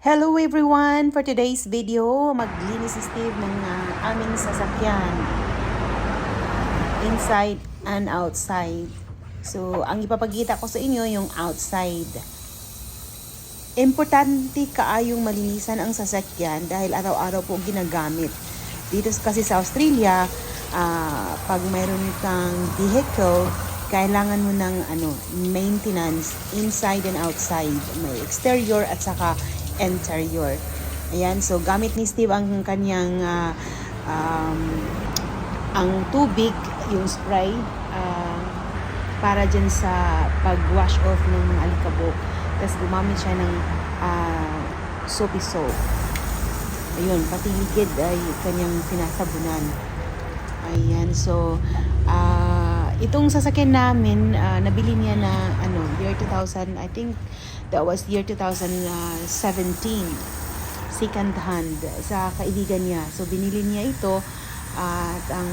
Hello everyone! For today's video, maglinis si Steve ng ah, aming sasakyan. Inside and outside. So, ang ipapagita ko sa inyo yung outside. Importante kaayong malinisan ang sasakyan dahil araw-araw po ginagamit. Dito kasi sa Australia, ah, pag mayroon kang vehicle, kailangan mo ng ano, maintenance inside and outside. May exterior at saka interior. Ayan, so gamit ni Steve ang kanyang ah, um, ang tubig, yung spray, ah, para dyan sa pag-wash off ng mga alikabok. Tapos gumamit siya ng ah, soapy soap. Ayun, pati ligid ay kanyang pinasabunan. Ayan, so ah, itong sasakyan namin, ah, nabili niya na ano, year 2000, I think that was year 2017 second hand sa kaibigan niya. So binili niya ito at ang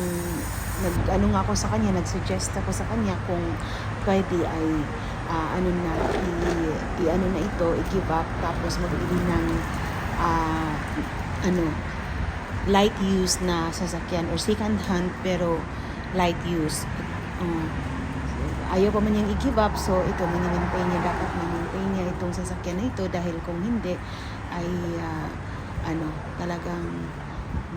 nag ano nga ako sa kanya, nag-suggest ako sa kanya kung pwede ay ah, ano na i, i ano na ito, i-give up tapos magbili ng ah, ano light use na sasakyan or second hand pero light use. Uh, ayaw pa man niyang i-give up so ito minimaintain niya dapat minimaintain niya itong sasakyan na ito dahil kung hindi ay ah, ano talagang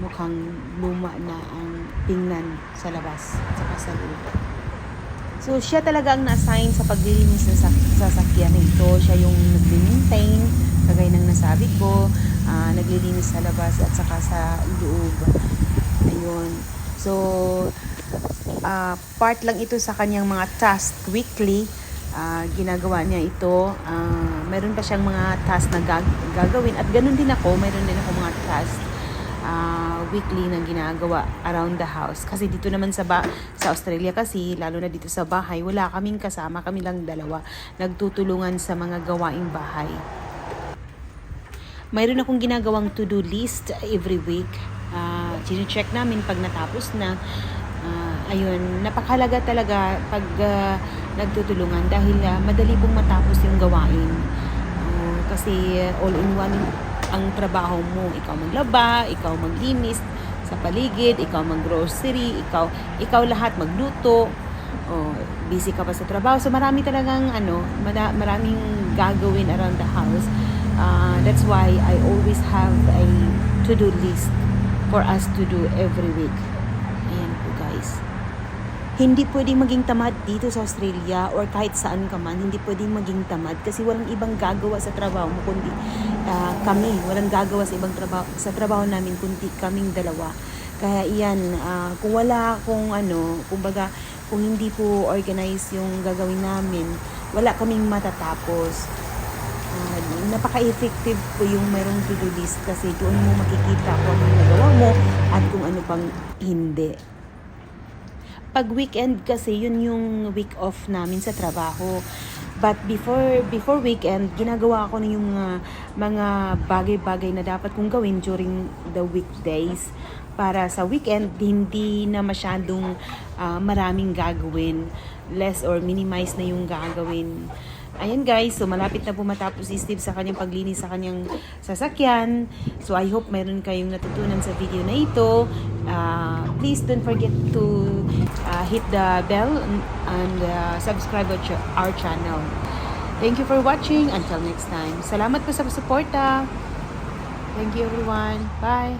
mukhang luma na ang tingnan sa labas sa loob. So siya talaga ang na-assign sa paglilinis ng sak- sasakyan na ito. Siya yung nag-maintain, kagaya ng nasabi ko, ah, naglilinis sa labas at saka sa loob. Ayun. So, ah, part lang ito sa kanyang mga task weekly. Ah, ginagawa niya ito. Ah, meron pa siyang mga task na gag- gagawin. At ganun din ako, meron din ako mga task ah, weekly na ginagawa around the house. Kasi dito naman sa ba sa Australia kasi, lalo na dito sa bahay, wala kaming kasama, kami lang dalawa. Nagtutulungan sa mga gawaing bahay. Mayroon akong ginagawang to-do list every week. Uh, check namin pag natapos na. Ayun, napakalaga talaga pag ah, nagtutulungan dahil ah, madali pong matapos yung gawain. Ah, kasi all in one ang trabaho mo. Ikaw maglaba, ikaw maglinis sa paligid, ikaw maggrocery, ikaw ikaw lahat magluto. Oh, busy ka pa sa trabaho. So marami talagang ano, mara- maraming gagawin around the house. Ah, that's why I always have a to-do list for us to do every week. Hindi pwedeng maging tamad dito sa Australia or kahit saan ka man, hindi pwedeng maging tamad kasi walang ibang gagawa sa trabaho mo kundi ah, kami. Walang gagawa sa ibang trabaho sa trabaho namin kundi kaming dalawa. Kaya iyan, ah, kung wala akong ano, kumbaga, kung hindi po organize yung gagawin namin, wala kaming matatapos. Ah, napaka-effective po yung mayroong to-do list kasi doon mo makikita kung ano nagawa mo at kung ano pang hindi. Pag weekend kasi, yun yung week off namin sa trabaho. But before before weekend, ginagawa ko na yung mga, mga bagay-bagay na dapat kong gawin during the weekdays. Para sa weekend, hindi na masyadong ah, maraming gagawin. Less or minimize na yung gagawin. Ayan guys, so malapit na po matapos si Steve sa kanyang paglinis sa kanyang sasakyan. So I hope meron kayong natutunan sa video na ito. Uh, please don't forget to uh, hit the bell and, uh, subscribe to our channel. Thank you for watching. Until next time. Salamat po sa suporta. Thank you everyone. Bye.